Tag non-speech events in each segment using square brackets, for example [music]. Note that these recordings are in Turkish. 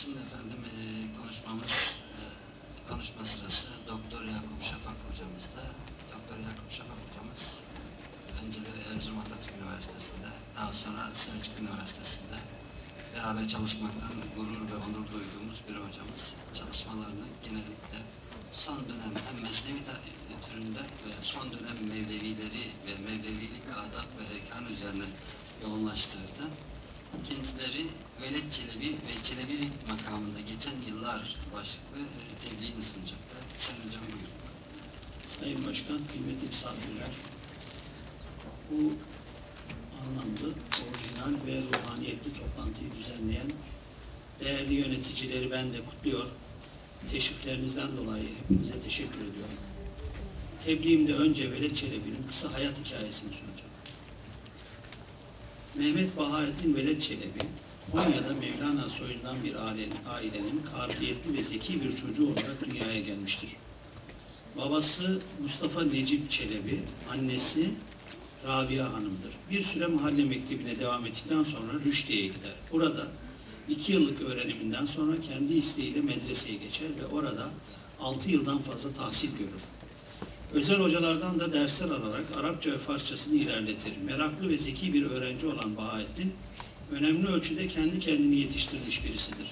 Şimdi efendim e, konuşmamız e, konuşma sırası Doktor Yakup Şafak hocamızda. Doktor Yakup Şafak hocamız önceleri Erzurum Atatürk Üniversitesi'nde, daha sonra Selçuk Üniversitesi'nde beraber çalışmaktan gurur ve onur duyduğumuz bir hocamız. Çalışmalarını genellikle son dönem hem mesnevi ta- türünde ve son dönem Mevlevileri ve Mevlevilik adab ve erkan üzerine yoğunlaştırdı. Kendileri Veled Çelebi ve Çelebilik makamında geçen yıllar başlıklı e, tebliğini sunacaklar. Sayın Hocam buyurun. Sayın Başkan, kıymetli misafirler, bu anlamlı, orijinal ve ruhaniyetli toplantıyı düzenleyen değerli yöneticileri ben de kutluyor. Teşriflerinizden dolayı hepinize teşekkür ediyorum. Tebliğimde önce Veled Çelebi'nin kısa hayat hikayesini sunacağım. Mehmet Bahaettin Veled Çelebi, Konya'da Mevlana soyundan bir ailenin, ailenin kabiliyetli ve zeki bir çocuğu olarak dünyaya gelmiştir. Babası Mustafa Necip Çelebi, annesi Rabia Hanım'dır. Bir süre mahalle mektebine devam ettikten sonra Rüşdiye'ye gider. Burada iki yıllık öğreniminden sonra kendi isteğiyle medreseye geçer ve orada altı yıldan fazla tahsil görür. Özel hocalardan da dersler alarak Arapça ve Farsçasını ilerletir. Meraklı ve zeki bir öğrenci olan Bahattin, önemli ölçüde kendi kendini yetiştirmiş birisidir.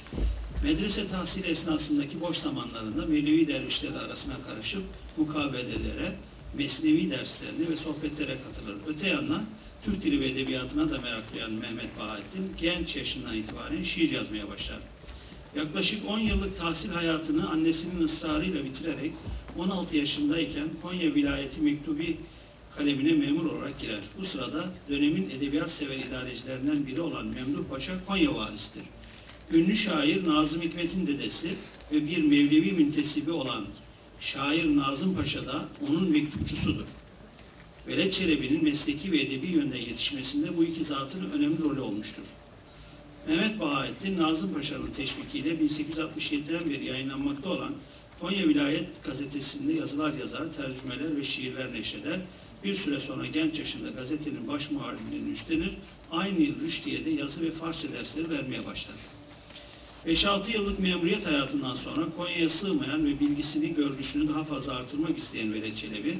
Medrese tahsili esnasındaki boş zamanlarında Mevlevi dervişleri arasına karışıp mukabelelere, mesnevi derslerine ve sohbetlere katılır. Öte yandan Türk dili ve edebiyatına da meraklayan Mehmet Bahattin genç yaşından itibaren şiir yazmaya başlar. Yaklaşık 10 yıllık tahsil hayatını annesinin ısrarıyla bitirerek 16 yaşındayken Konya Vilayeti Mektubi kalemine memur olarak girer. Bu sırada dönemin edebiyat sever idarecilerinden biri olan Memduh Paşa Konya valisidir. Ünlü şair Nazım Hikmet'in dedesi ve bir Mevlevi müntesibi olan şair Nazım Paşa da onun mektupçusudur. Veled Çelebi'nin mesleki ve edebi yönden yetişmesinde bu iki zatın önemli rolü olmuştur. Mehmet Bahattin Nazım Paşa'nın teşvikiyle 1867'den beri yayınlanmakta olan Konya Vilayet gazetesinde yazılar yazar, tercümeler ve şiirler neşreder. Bir süre sonra genç yaşında gazetenin baş muhabirliğini üstlenir. Aynı yıl Rüşdiye'de yazı ve Farsça dersleri vermeye başlar. 5-6 yıllık memuriyet hayatından sonra Konya'ya sığmayan ve bilgisini, görgüsünü daha fazla artırmak isteyen Veled Çelebi,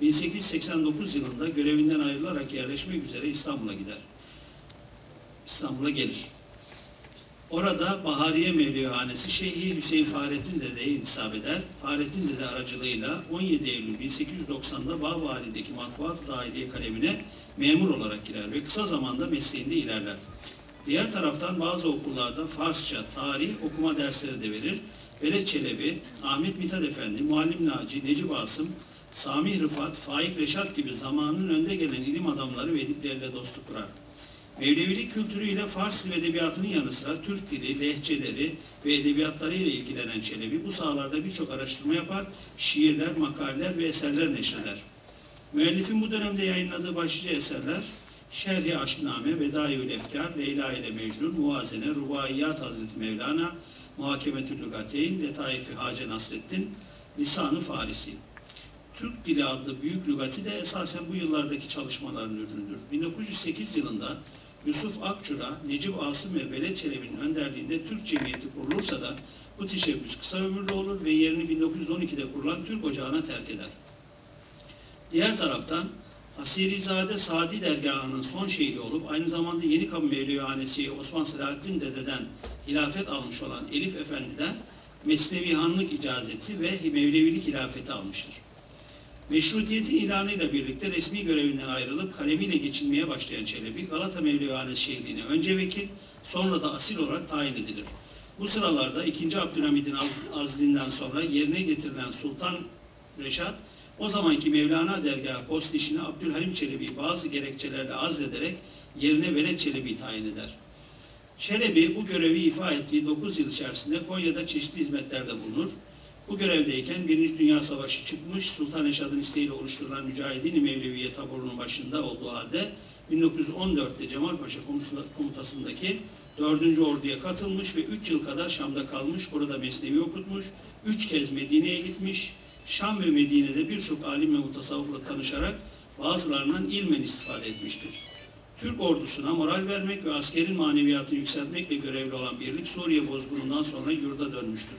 1889 yılında görevinden ayrılarak yerleşmek üzere İstanbul'a gider. İstanbul'a gelir. Orada Bahariye Mevlihanesi Şeyhi Hüseyin Fahrettin Dede'ye intisap eder. Fahrettin Dede aracılığıyla 17 Eylül 1890'da Bağvali'deki matbuat dahiliye kalemine memur olarak girer ve kısa zamanda mesleğinde ilerler. Diğer taraftan bazı okullarda Farsça, tarih, okuma dersleri de verir. Veled Çelebi, Ahmet Mithat Efendi, Muallim Naci, Necip Asım, Sami Rıfat, Faik Reşat gibi zamanın önde gelen ilim adamları ve edipleriyle dostluk kurar. Mevlevilik kültürüyle Fars edebiyatının yanı sıra Türk dili, lehçeleri ve edebiyatlarıyla ilgilenen Çelebi bu sahalarda birçok araştırma yapar, şiirler, makaleler ve eserler neşreder. Müellifin bu dönemde yayınladığı başlıca eserler Şerhi Aşkname, Vedai-ül Efkar, Leyla ile Mecnun, Muazene, Rubaiyat Hazreti Mevlana, Muhakemetül Lügateyn, Letaifi Nasreddin, Lisan-ı Farisi. Türk Dili adlı büyük lügati de esasen bu yıllardaki çalışmaların ürünüdür. 1908 yılında Yusuf Akçura, Necip Asım ve Veled Çelebi'nin önderliğinde Türk Cemiyeti kurulursa da bu teşebbüs kısa ömürlü olur ve yerini 1912'de kurulan Türk Ocağı'na terk eder. Diğer taraftan Asirizade Sadi dergahının son şeyhi olup aynı zamanda Yeni Kapı Mevlevihanesi Osman Selahattin Dede'den hilafet almış olan Elif Efendi'den Mesnevihanlık icazeti ve Mevlevilik hilafeti almıştır. Meşrutiyetin ilanıyla birlikte resmi görevinden ayrılıp kalemiyle geçinmeye başlayan Çelebi, Galata Mevlevihanesi Şeyhliğine önce vekil, sonra da asil olarak tayin edilir. Bu sıralarda 2. Abdülhamid'in azlinden sonra yerine getirilen Sultan Reşat, o zamanki Mevlana dergahı post işini Abdülhalim Çelebi'yi bazı gerekçelerle azlederek yerine Veled Çelebi'yi tayin eder. Çelebi bu görevi ifa ettiği 9 yıl içerisinde Konya'da çeşitli hizmetlerde bulunur. Bu görevdeyken Birinci Dünya Savaşı çıkmış, Sultan Eşad'ın isteğiyle oluşturulan Mücahidin-i Mevleviye taburunun başında olduğu halde 1914'te Cemalpaşa komutasındaki 4. Ordu'ya katılmış ve 3 yıl kadar Şam'da kalmış, burada mesnevi okutmuş, 3 kez Medine'ye gitmiş, Şam ve Medine'de birçok alim ve mutasavvıfla tanışarak bazılarından ilmen istifade etmiştir. Türk ordusuna moral vermek ve askerin maneviyatını yükseltmekle görevli olan birlik Suriye bozgunundan sonra yurda dönmüştür.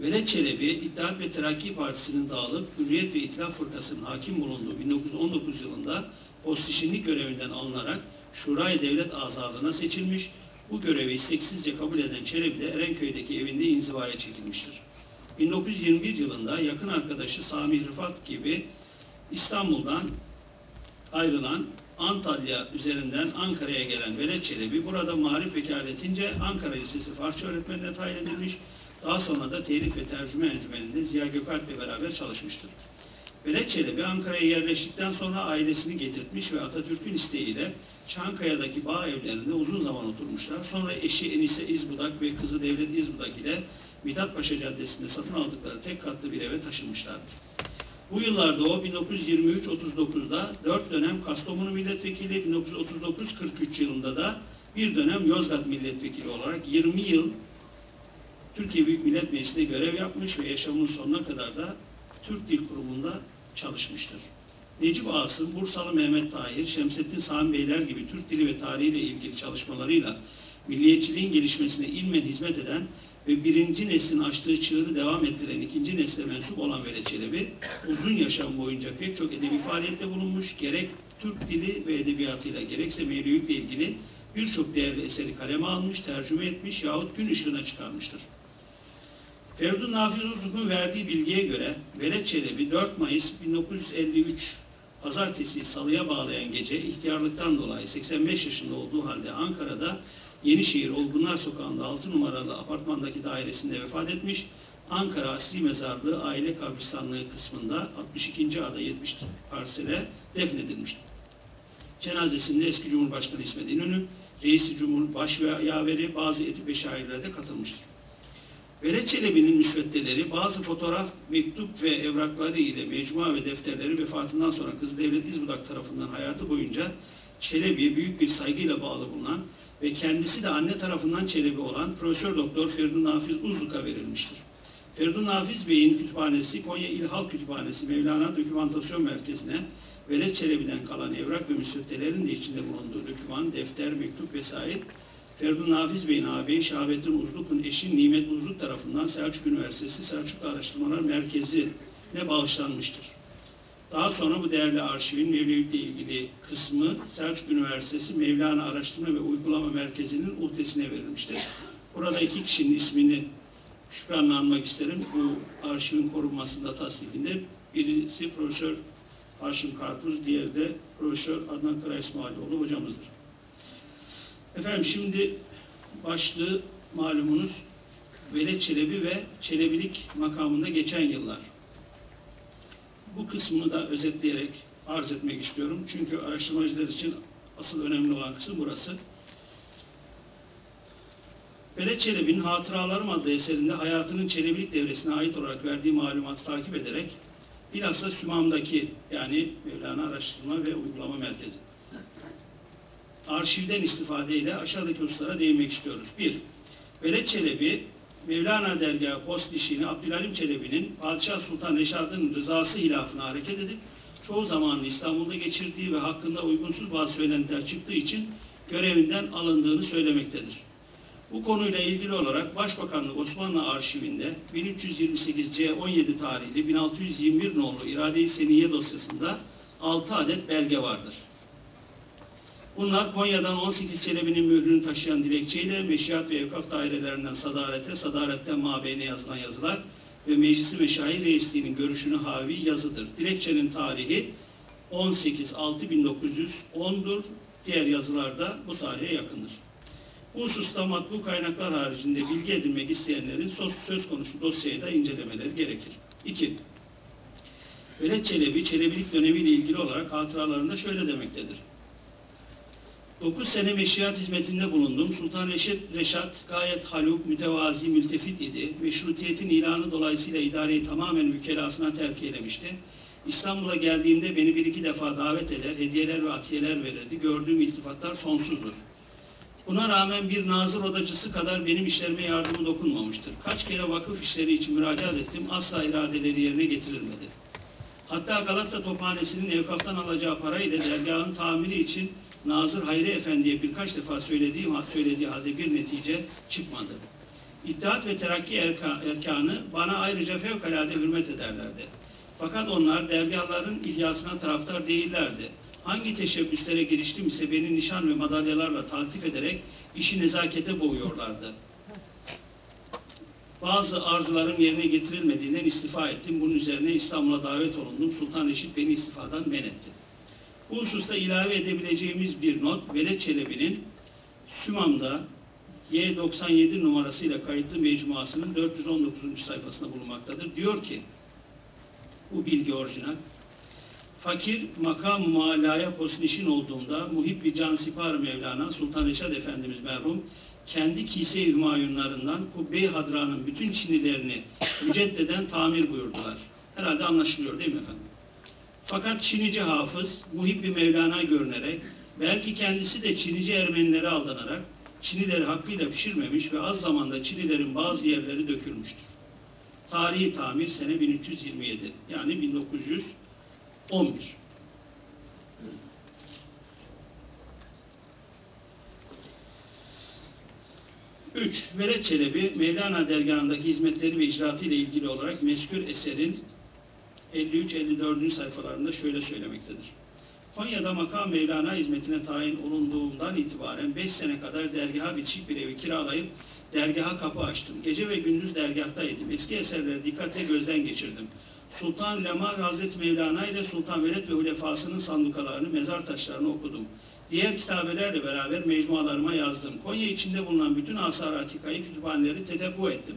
Velet Çelebi, İttihat ve Terakki Partisi'nin dağılıp Hürriyet ve İtilaf Fırkası'nın hakim bulunduğu 1919 yılında postişinlik görevinden alınarak Şurayı Devlet azalığına seçilmiş, bu görevi isteksizce kabul eden Çelebi de Erenköy'deki evinde inzivaya çekilmiştir. 1921 yılında yakın arkadaşı Sami Rıfat gibi İstanbul'dan ayrılan Antalya üzerinden Ankara'ya gelen Velet Çelebi burada marif vekaletince Ankara Lisesi Farsça öğretmenine tayin edilmiş. Daha sonra da telif ve tercüme encümeninde Ziya Gökalp'le beraber çalışmıştır. Velet Çelebi Ankara'ya yerleştikten sonra ailesini getirtmiş ve Atatürk'ün isteğiyle Çankaya'daki bağ evlerinde uzun zaman oturmuşlar. Sonra eşi Enise İzbudak ve kızı Devlet İzbudak ile Mithat Paşa Caddesi'nde satın aldıkları tek katlı bir eve taşınmışlardır. Bu yıllarda o 1923-39'da 4 dönem Kastamonu milletvekili, 1939-43 yılında da bir dönem Yozgat milletvekili olarak 20 yıl Türkiye Büyük Millet Meclisi'nde görev yapmış ve yaşamının sonuna kadar da Türk Dil Kurumu'nda çalışmıştır. Necip Asım, Bursalı Mehmet Tahir, Şemsettin Sami Beyler gibi Türk dili ve tarihiyle ilgili çalışmalarıyla milliyetçiliğin gelişmesine ilmen hizmet eden ve birinci neslin açtığı çığırı devam ettiren ikinci nesle mensup olan Velet Çelebi, uzun yaşam boyunca pek çok edebi faaliyette bulunmuş, gerek Türk dili ve edebiyatıyla gerekse Mevlevilikle ilgili birçok değerli eseri kaleme almış, tercüme etmiş yahut gün ışığına çıkarmıştır. Ferdun Nafiz Uzun'un verdiği bilgiye göre Velet Çelebi 4 Mayıs 1953 Pazartesi salıya bağlayan gece ihtiyarlıktan dolayı 85 yaşında olduğu halde Ankara'da Yenişehir Olgunlar Sokağı'nda 6 numaralı apartmandaki dairesinde vefat etmiş. Ankara Asli Mezarlığı Aile Kabristanlığı kısmında 62. ada 70 parsele defnedilmiştir. Cenazesinde eski Cumhurbaşkanı İsmet İnönü, Reisi Cumhur Baş ve Yaveri bazı etip ve şairler de katılmıştır. Velet Çelebi'nin müsveddeleri bazı fotoğraf, mektup ve evrakları ile mecmua ve defterleri vefatından sonra Kızı Devlet İzbudak tarafından hayatı boyunca Çelebi'ye büyük bir saygıyla bağlı bulunan ve kendisi de anne tarafından Çelebi olan Profesör Doktor Feridun Nafiz Uzluk'a verilmiştir. Feridun Nafiz Bey'in kütüphanesi Konya İl Halk Kütüphanesi Mevlana Dokümantasyon Merkezi'ne Velet Çelebi'den kalan evrak ve müsveddelerin de içinde bulunduğu doküman, defter, mektup vesaire Ferdun Nafiz Bey'in ağabeyi Şahabettin Uzluk'un eşi Nimet Uzluk tarafından Selçuk Üniversitesi Selçuklu Araştırmalar Merkezi'ne bağışlanmıştır. Daha sonra bu değerli arşivin Mevlevilikle ilgili kısmı Selçuk Üniversitesi Mevlana Araştırma ve Uygulama Merkezi'nin uhdesine verilmiştir. Burada iki kişinin ismini şükranla anmak isterim. Bu arşivin korunmasında tasdikinde. Birisi Profesör Haşim Karpuz, diğeri de Profesör Adnan Kara İsmailoğlu hocamızdır. Efendim şimdi başlığı malumunuz Velet Çelebi ve Çelebilik makamında geçen yıllar. Bu kısmını da özetleyerek arz etmek istiyorum. Çünkü araştırmacılar için asıl önemli olan kısım burası. Velet Çelebi'nin Hatıralarım adlı eserinde hayatının Çelebilik devresine ait olarak verdiği malumatı takip ederek bilhassa Sümam'daki yani Mevlana Araştırma ve Uygulama Merkezi arşivden istifadeyle aşağıdaki hususlara değinmek istiyoruz. 1. Velet Çelebi, Mevlana Dergahı Post Dişi'ni Abdülhalim Çelebi'nin Padişah Sultan Reşad'ın rızası hilafına hareket edip çoğu zamanını İstanbul'da geçirdiği ve hakkında uygunsuz bazı söylentiler çıktığı için görevinden alındığını söylemektedir. Bu konuyla ilgili olarak Başbakanlık Osmanlı Arşivinde 1328 C17 tarihli 1621 nolu İrade-i Seniye dosyasında 6 adet belge vardır. Bunlar Konya'dan 18 Çelebi'nin mührünü taşıyan dilekçeyle meşiat ve evkaf dairelerinden sadarete, sadaretten mabeyne yazılan yazılar ve meclisi meşayi reisliğinin görüşünü havi yazıdır. Dilekçenin tarihi 18.6.1910'dur. Diğer yazılarda bu tarihe yakındır. Bu hususta matbu kaynaklar haricinde bilgi edinmek isteyenlerin söz konusu dosyayı da incelemeleri gerekir. 2. Velet Çelebi, Çelebilik dönemiyle ilgili olarak hatıralarında şöyle demektedir. 9 sene meşriyat hizmetinde bulundum. Sultan Reşit Reşat gayet haluk, mütevazi, mültefit idi. Meşrutiyetin ilanı dolayısıyla idareyi tamamen vükelasına terk eylemişti. İstanbul'a geldiğimde beni bir iki defa davet eder, hediyeler ve atiyeler verirdi. Gördüğüm iltifatlar sonsuzdur. Buna rağmen bir nazır odacısı kadar benim işlerime yardımı dokunmamıştır. Kaç kere vakıf işleri için müracaat ettim, asla iradeleri yerine getirilmedi. Hatta Galata Tophanesi'nin evkaftan alacağı para ile dergahın tamiri için Nazır Hayri Efendi'ye birkaç defa söylediği, söylediği halde bir netice çıkmadı. İttihat ve Terakki erka, erkanı bana ayrıca fevkalade hürmet ederlerdi. Fakat onlar dergahların ihyasına taraftar değillerdi. Hangi teşebbüslere giriştim ise beni nişan ve madalyalarla taltif ederek işi nezakete boğuyorlardı. Bazı arzularım yerine getirilmediğinden istifa ettim. Bunun üzerine İstanbul'a davet olundum. Sultan Reşit beni istifadan men etti. Bu hususta ilave edebileceğimiz bir not, Veled Çelebi'nin Sümam'da Y97 numarasıyla kayıtlı mecmuasının 419. sayfasında bulunmaktadır. Diyor ki, bu bilgi orijinal, fakir makam muallaya posnişin olduğunda muhibbi can sipar Mevlana Sultan Reşat Efendimiz merhum kendi kise-i hümayunlarından Kubbe-i Hadra'nın bütün çinilerini müceddeden tamir buyurdular. Herhalde anlaşılıyor değil mi efendim? Fakat Çinici hafız muhibbi Mevlana görünerek belki kendisi de Çinici Ermenilere aldanarak Çinileri hakkıyla pişirmemiş ve az zamanda Çinilerin bazı yerleri dökülmüştür. Tarihi tamir sene 1327 yani 1911. 3. Veled Çelebi, Mevlana dergahındaki hizmetleri ve icraatı ile ilgili olarak meskür eserin 53-54. sayfalarında şöyle söylemektedir. Konya'da makam Mevlana hizmetine tayin olunduğumdan itibaren 5 sene kadar dergaha bitişik bir evi kiralayıp dergaha kapı açtım. Gece ve gündüz dergahtaydım. Eski eserleri dikkate gözden geçirdim. Sultan Lema ve Hazreti Mevlana ile Sultan Veled ve Hulefasının sandukalarını, mezar taşlarını okudum. Diğer kitabelerle beraber mecmualarıma yazdım. Konya içinde bulunan bütün asar atikayı kütüphaneleri tetebbu ettim.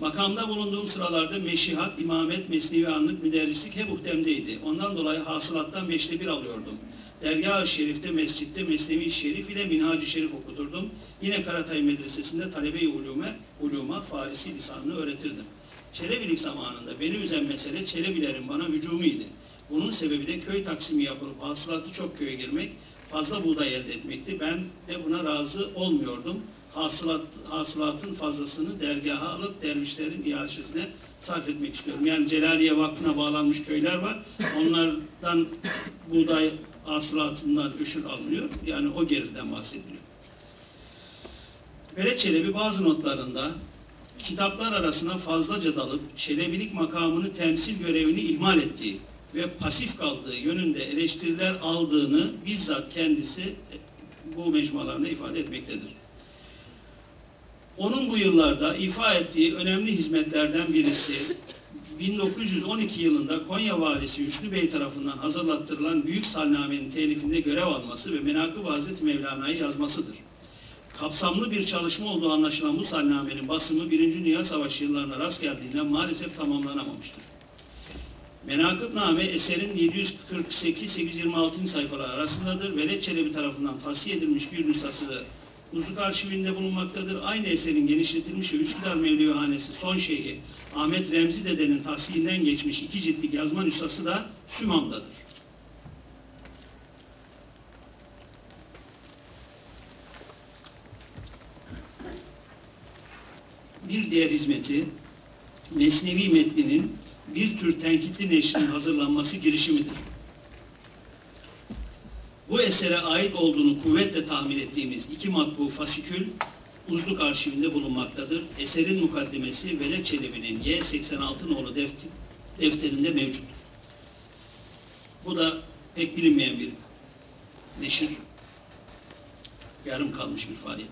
Makamda bulunduğum sıralarda meşihat, imamet, mesnevi anlık, müderrislik hep muhtemdeydi. Ondan dolayı hasılattan beşte bir alıyordum. Dergah-ı Şerif'te, mescitte Mesnevi Şerif ile Minhacı Şerif okuturdum. Yine Karatay Medresesi'nde talebe-i ulume, uluma, Farisi lisanını öğretirdim. Çelebilik zamanında beni üzen mesele Çelebilerin bana hücumuydu. Bunun sebebi de köy taksimi yapılıp hasılatı çok köye girmek, fazla buğday elde etmekti. Ben de buna razı olmuyordum. Hasılat, hasılatın fazlasını dergaha alıp dervişlerin iaşesine sarf etmek istiyorum. Yani Celaliye Vakfı'na bağlanmış köyler var. Onlardan buğday hasılatından öşür alınıyor. Yani o geriden bahsediliyor. Veled Çelebi bazı notlarında kitaplar arasına fazlaca dalıp Çelebilik makamını temsil görevini ihmal ettiği ve pasif kaldığı yönünde eleştiriler aldığını bizzat kendisi bu mecmualarında ifade etmektedir. Onun bu yıllarda ifa ettiği önemli hizmetlerden birisi 1912 yılında Konya Valisi Hüsnü Bey tarafından hazırlattırılan Büyük Salname'nin telifinde görev alması ve Menakıb Hazreti Mevlana'yı yazmasıdır. Kapsamlı bir çalışma olduğu anlaşılan bu salnamenin basımı 1. Dünya Savaşı yıllarına rast geldiğinden maalesef tamamlanamamıştır. Menakıb-name eserin 748-826. sayfalar arasındadır. Veled Çelebi tarafından tahsiye edilmiş bir nüshası Uzluk arşivinde bulunmaktadır. Aynı eserin genişletilmiş ve Üsküdar Mevlevi Hanesi son şeyhi Ahmet Remzi Dede'nin tahsilinden geçmiş iki ciltlik yazma nüshası da Sümam'dadır. Bir diğer hizmeti Mesnevi metninin bir tür tenkitli neşrin hazırlanması girişimidir. Bu esere ait olduğunu kuvvetle tahmin ettiğimiz iki matbu fasikül Uzluk arşivinde bulunmaktadır. Eserin mukaddimesi Veled Çelebi'nin Y86 nolu defter, defterinde mevcuttur. Bu da pek bilinmeyen bir neşir, yarım kalmış bir faaliyet.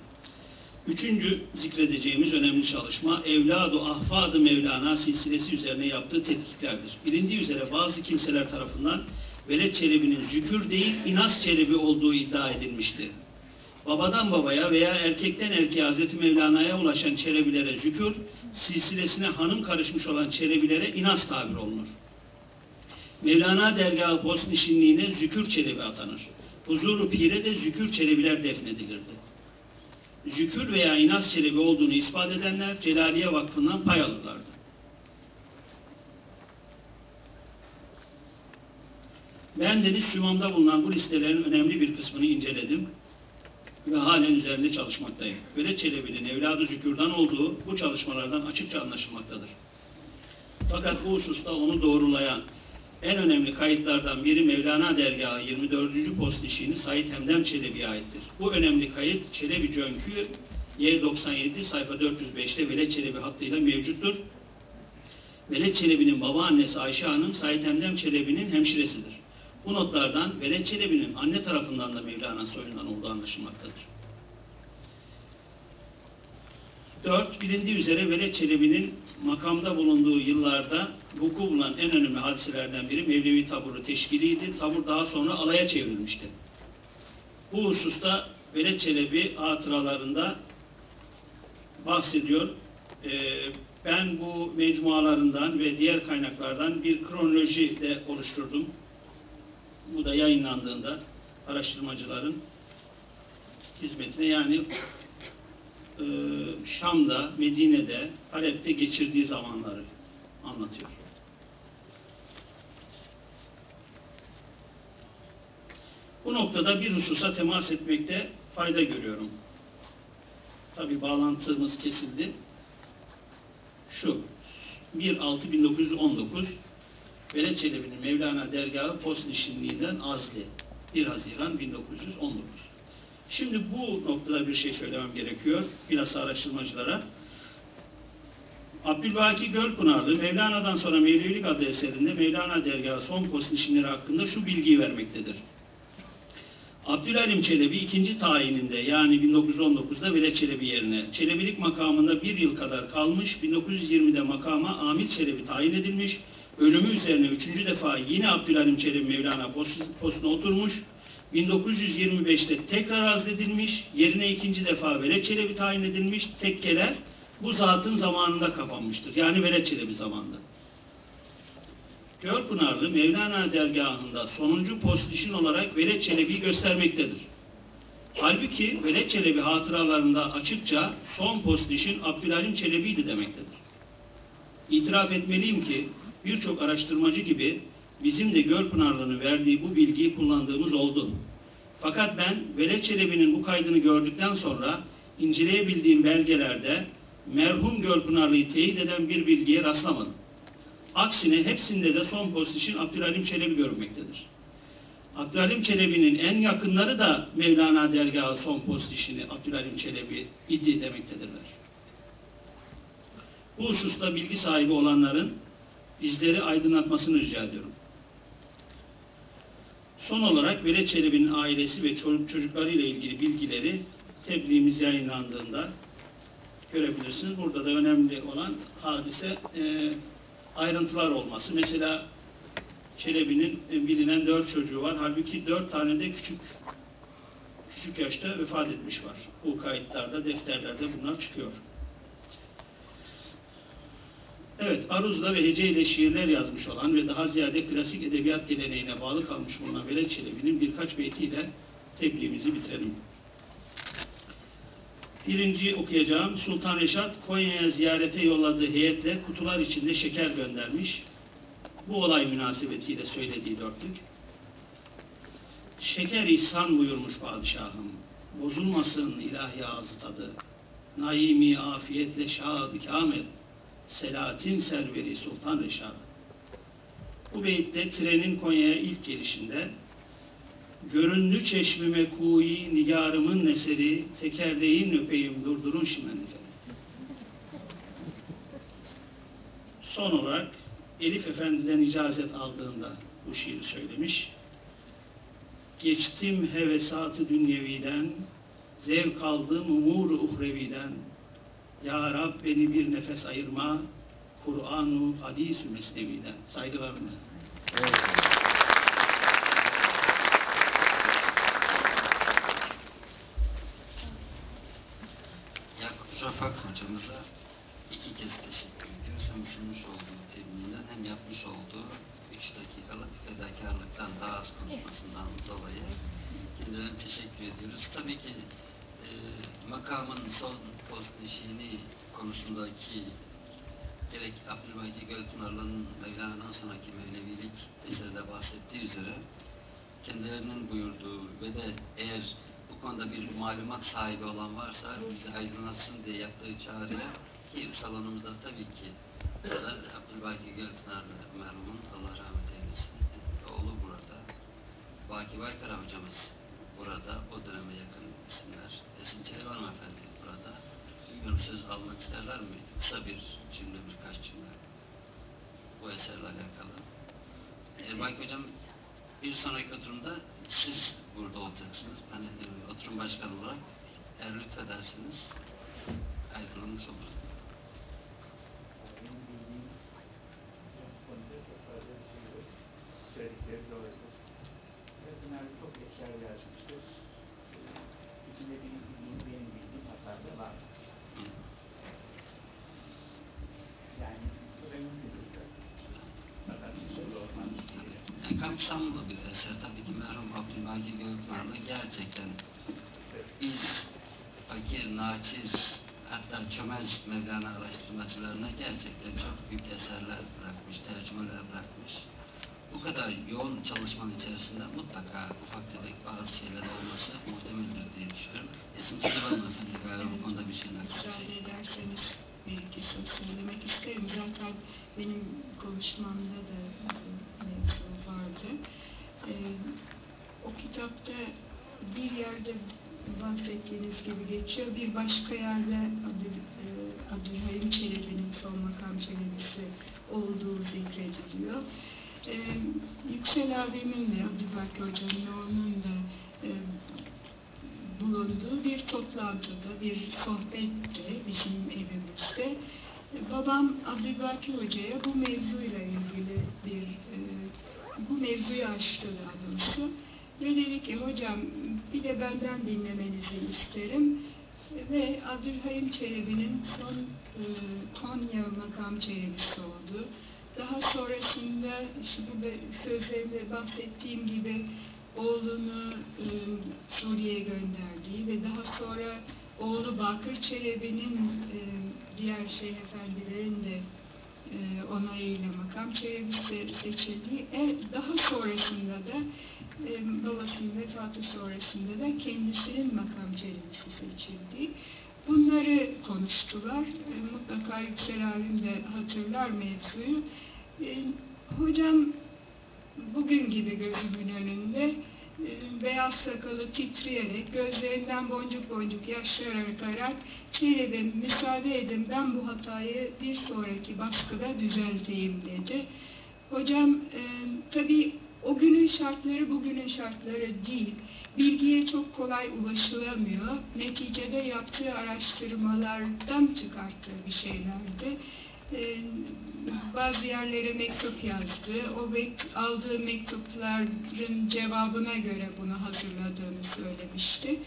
Üçüncü zikredeceğimiz önemli çalışma Evladu Ahfadı Mevlana silsilesi üzerine yaptığı tetkiklerdir. Bilindiği üzere bazı kimseler tarafından Veled Çelebi'nin zükür değil inas çelebi olduğu iddia edilmişti. Babadan babaya veya erkekten erkeğe Hazreti Mevlana'ya ulaşan çelebilere zükür, silsilesine hanım karışmış olan çelebilere inas tabir olunur. Mevlana dergahı Bosnişinliğine zükür çelebi atanır. Huzuru pire de zükür çelebiler defnedilirdi. Zükür veya inas çelebi olduğunu ispat edenler Celaliye Vakfı'ndan pay alırlardı. Ben Deniz Sümam'da bulunan bu listelerin önemli bir kısmını inceledim ve halen üzerinde çalışmaktayım. Veled Çelebi'nin evladı Zükür'dan olduğu bu çalışmalardan açıkça anlaşılmaktadır. Fakat bu hususta onu doğrulayan en önemli kayıtlardan biri Mevlana Dergahı 24. post işini Said Hemdem Çelebi'ye aittir. Bu önemli kayıt Çelebi Cönkü Y97 sayfa 405'te Veled Çelebi hattıyla mevcuttur. Veled Çelebi'nin babaannesi Ayşe Hanım Said Hemdem Çelebi'nin hemşiresidir. Bu notlardan Veled Çelebi'nin anne tarafından da Mevlana soyundan olduğu anlaşılmaktadır. 4. Bilindiği üzere Veled Çelebi'nin makamda bulunduğu yıllarda vuku bulan en önemli hadiselerden biri Mevlevi taburu teşkiliydi. Tabur daha sonra alaya çevrilmişti. Bu hususta Veled Çelebi hatıralarında bahsediyor. Ee, ben bu mecmualarından ve diğer kaynaklardan bir kronoloji de oluşturdum. Bu da yayınlandığında araştırmacıların hizmetine yani e, Şam'da, Medine'de, Halep'te geçirdiği zamanları anlatıyor. Bu noktada bir hususa temas etmekte fayda görüyorum. Tabi bağlantımız kesildi. Şu, 1.6.1919 Veled Çelebi'nin Mevlana Dergahı Post Nişinliği'nden azli. 1 Haziran 1919. Şimdi bu noktada bir şey söylemem gerekiyor. Bilhassa araştırmacılara. Abdülbaki Gölpınarlı Mevlana'dan sonra Mevlevilik adlı eserinde Mevlana Dergahı son post nişinleri hakkında şu bilgiyi vermektedir. Abdülhalim Çelebi ikinci tayininde yani 1919'da Veled Çelebi yerine Çelebilik makamında bir yıl kadar kalmış, 1920'de makama Amil Çelebi tayin edilmiş, ölümü üzerine üçüncü defa yine Abdülhalim Çelebi Mevlana post- postuna oturmuş, 1925'te tekrar azledilmiş, yerine ikinci defa Veled Çelebi tayin edilmiş, tekkeler bu zatın zamanında kapanmıştır. Yani Veled Çelebi zamanında. Gölpınarlı Mevlana dergahında sonuncu postişin olarak Veled Çelebi'yi göstermektedir. Halbuki Veled Çelebi hatıralarında açıkça son postişin Abdülhalim Çelebi'ydi demektedir. İtiraf etmeliyim ki birçok araştırmacı gibi bizim de Gölpınarlı'nın verdiği bu bilgiyi kullandığımız oldu. Fakat ben Veled Çelebi'nin bu kaydını gördükten sonra inceleyebildiğim belgelerde merhum Gölpınarlı'yı teyit eden bir bilgiye rastlamadım. Aksine hepsinde de son postişin Abdülhalim Çelebi görülmektedir. Abdülhalim Çelebi'nin en yakınları da Mevlana dergahı son postişini Abdülhalim Çelebi idi demektedirler. Bu hususta bilgi sahibi olanların bizleri aydınlatmasını rica ediyorum. Son olarak Veled Çelebi'nin ailesi ve çocuk- çocuklarıyla ilgili bilgileri tebliğimiz yayınlandığında görebilirsiniz. Burada da önemli olan hadise e, ayrıntılar olması. Mesela Çelebi'nin e, bilinen dört çocuğu var. Halbuki dört tane de küçük küçük yaşta vefat etmiş var. Bu kayıtlarda, defterlerde bunlar çıkıyor. Evet, aruzla ve heceyle şiirler yazmış olan ve daha ziyade klasik edebiyat geleneğine bağlı kalmış bulunan Veled Çelebi'nin birkaç beytiyle tebliğimizi bitirelim. Birinci okuyacağım. Sultan Reşat Konya'ya ziyarete yolladığı heyetle kutular içinde şeker göndermiş. Bu olay münasebetiyle söylediği dörtlük. Şeker ihsan buyurmuş padişahım. Bozulmasın ilahi ağzı tadı. Naimi afiyetle şad ikamet. Selatin serveri Sultan Reşat. Bu beytte trenin Konya'ya ilk gelişinde Göründü çeşmime kuyi nigarımın neseri, tekerleğin öpeyim durdurun şimendife. Son olarak Elif Efendi'den icazet aldığında bu şiiri söylemiş. Geçtim hevesatı dünyeviden, zevk aldım umuru uhreviden. Ya Rab beni bir nefes ayırma, Kur'an-ı hadis-ü mesneviden. Saygılarımla. Yakup Şafak hocamıza iki kez teşekkür ediyoruz. Hem sunmuş olduğu tebliğinden hem yapmış olduğu üç dakikalık fedakarlıktan daha az konuşmasından dolayı kendilerine teşekkür ediyoruz. Tabii ki e, makamın son post işini konusundaki gerek Abdülbaki Gölpınarlı'nın Mevlana'dan sonraki Mevlevilik eserde bahsettiği üzere kendilerinin buyurduğu ve de eğer bu konuda bir malumat sahibi olan varsa bizi aydınlatsın diye yaptığı çağrıya Ki salonumuzda tabii ki burada Abdülbaki Gölpınarlı merhumun Allah rahmet eylesin. Oğlu burada. Baki Baykara hocamız burada. O döneme yakın isimler. Esin Çelebi hanımefendi. Bilmiyorum söz almak isterler mi? Kısa bir cümle, birkaç cümle. Bu eserle alakalı. Erbaki hocam bir sonraki oturumda siz burada olacaksınız. Ben e, oturum başkanı olarak eğer lütfederseniz ayrılmış oluruz. Söyledikleri çok eser yazmıştır. İçinde bildiğim, benim bildiğim hatalar da var. Hı. Yani bu da mümkündür de. Fakat soru olmaz diye. Yani kapsamlı bir eser. Tabii ki merhum Abdülbaki Gökmen'le gerçekten biz fakir, naçiz, hatta çömez Mevlana araştırmacılarına gerçekten çok büyük eserler bırakmış, tercümeler bırakmış. Bu kadar yoğun çalışmanın içerisinde mutlaka ufak tefek bazı şeyler olması muhtemeldir diye düşünüyorum. Esin Çelebi Hanımefendi galiba bu konuda bir şey nakledecek. Ederseniz bir iki söz söylemek isterim. Zaten benim konuşmamda da mevzu vardı. E, o kitapta bir yerde bahsettiğiniz gibi geçiyor. Bir başka yerde e, Abdülhalim Çelebi'nin son makam çelebisi olduğu zikrediliyor. E, Yüksel abimin de Abdülbaki Hoca'nın onun da bulunduğu bir toplantıda, bir sohbette bizim evimizde. Babam Abdülbaki Hoca'ya bu mevzuyla ilgili bir e, bu mevzuyu açtı daha doğrusu. Ve dedi ki hocam bir de benden dinlemenizi isterim. Ve Abdülhalim Çelebi'nin son e, Konya makam çelebisi oldu. Daha sonrasında işte burada sözlerinde bahsettiğim gibi oğlunu e, Suriye'ye gönderdiği ve daha sonra oğlu Bakır Çelebi'nin e, diğer şeyh efendilerin de e, onayıyla makam çelebisi seçildiği, e, daha sonrasında da e, babasının vefatı sonrasında da kendisinin makam çelebisi seçildiği. Bunları konuştular. E, mutlaka Yüksel abim de hatırlar mevzuyu. E, hocam bugün gibi gözümün önünde e, beyaz sakalı titreyerek, gözlerinden boncuk boncuk yaşlar akarak Çelebi müsaade edin ben bu hatayı bir sonraki baskıda düzelteyim dedi. Hocam e, tabii o günün şartları bugünün şartları değil. Bilgiye çok kolay ulaşılamıyor. Neticede yaptığı araştırmalardan çıkarttığı bir şeylerdi. Ee, bazı yerlere mektup yazdı. O aldığı mektupların cevabına göre bunu hazırladığını söylemişti.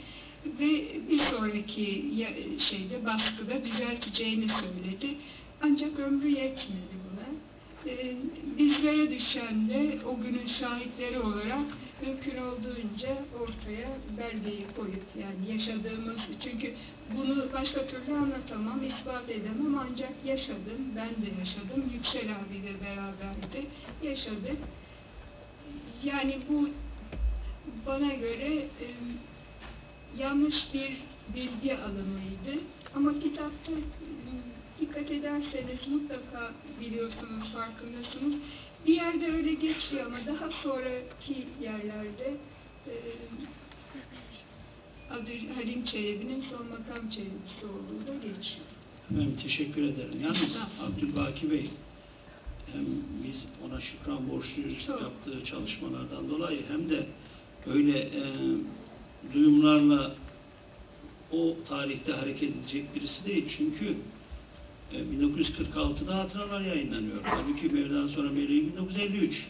Ve bir sonraki şeyde baskıda düzelteceğini söyledi. Ancak ömrü yetmedi buna. Ee, bizlere düşen de o günün şahitleri olarak mümkün olduğunca ortaya belgeyi koyup yani yaşadığımız çünkü bunu başka türlü anlatamam, ispat edemem ancak yaşadım, ben de yaşadım, Yüksel abiyle beraberdi, yaşadık. Yani bu bana göre e, yanlış bir bilgi alımıydı. Ama kitapta e, dikkat ederseniz mutlaka biliyorsunuz, farkındasınız. Bir yerde öyle geçiyor ama daha sonraki yerlerde e, Abdülhalim Çelebi'nin son makam çelebisi olduğu da geçiyor. Efendim teşekkür ederim. Yalnız. Abdülbaki Bey hem biz ona şükran borçluyuz Çok. yaptığı çalışmalardan dolayı hem de öyle e, duyumlarla o tarihte hareket edecek birisi değil. Çünkü e, 1946'da hatıralar yayınlanıyor. Halbuki Mevla'dan sonra Meleği 1953.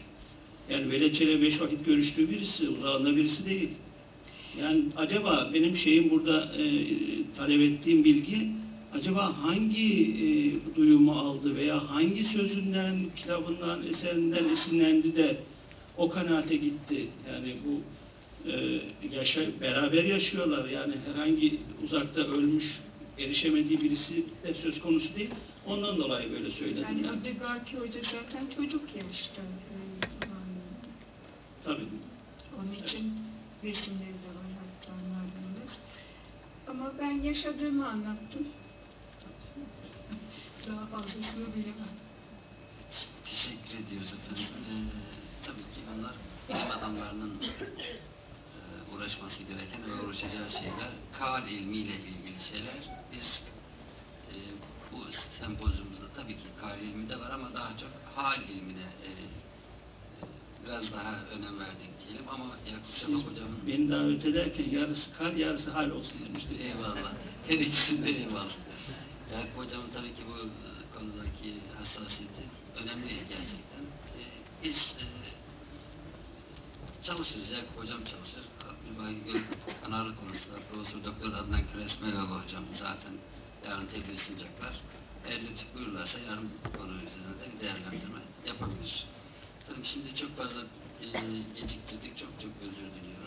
Yani Çelebi beş vakit görüştüğü birisi, uzağında birisi değil. Yani acaba benim şeyim burada e, talep ettiğim bilgi acaba hangi e, duyumu aldı veya hangi sözünden, kitabından, eserinden esinlendi de o kanaate gitti. Yani bu e, yaşa, beraber yaşıyorlar. Yani herhangi uzakta ölmüş, erişemediği birisi de söz konusu değil. Ondan dolayı böyle söyledim. Yani Yani. Abdülbaki Hoca zaten çocuk yani Tabii. Onun için resimleri de var hatta malumunuz. Ama ben yaşadığımı anlattım. Daha fazlasını bilemem. Teşekkür ediyoruz efendim. Ee, tabii ki bunlar bilim adamlarının uğraşması gereken ve uğraşacağı şeyler. Kal ilmiyle ilgili şeyler. Biz e, bu sempozyumumuzda tabii ki kal ilmi de var ama daha çok hal ilmine e, e, biraz daha önem verdik diyelim ama Şafak hocamın beni davet ederken yarısı kar yarısı hal olsun demiştik. Eyvallah. [laughs] Her ikisinde eyvallah. Yakup Hocam'ın tabii ki bu e, konudaki hassasiyeti önemli gerçekten. E, biz e, çalışırız. Yakup Hocam çalışır. Gök Pınarlı konusunda Profesör Doktor Adnan Kresmelov Hocam zaten yarın tebliğ sunacaklar. Eğer lütuf buyurlarsa yarın bu konu üzerine de bir değerlendirme yapabilir. Şimdi çok fazla e, geciktirdik. Çok çok özür diliyoruz.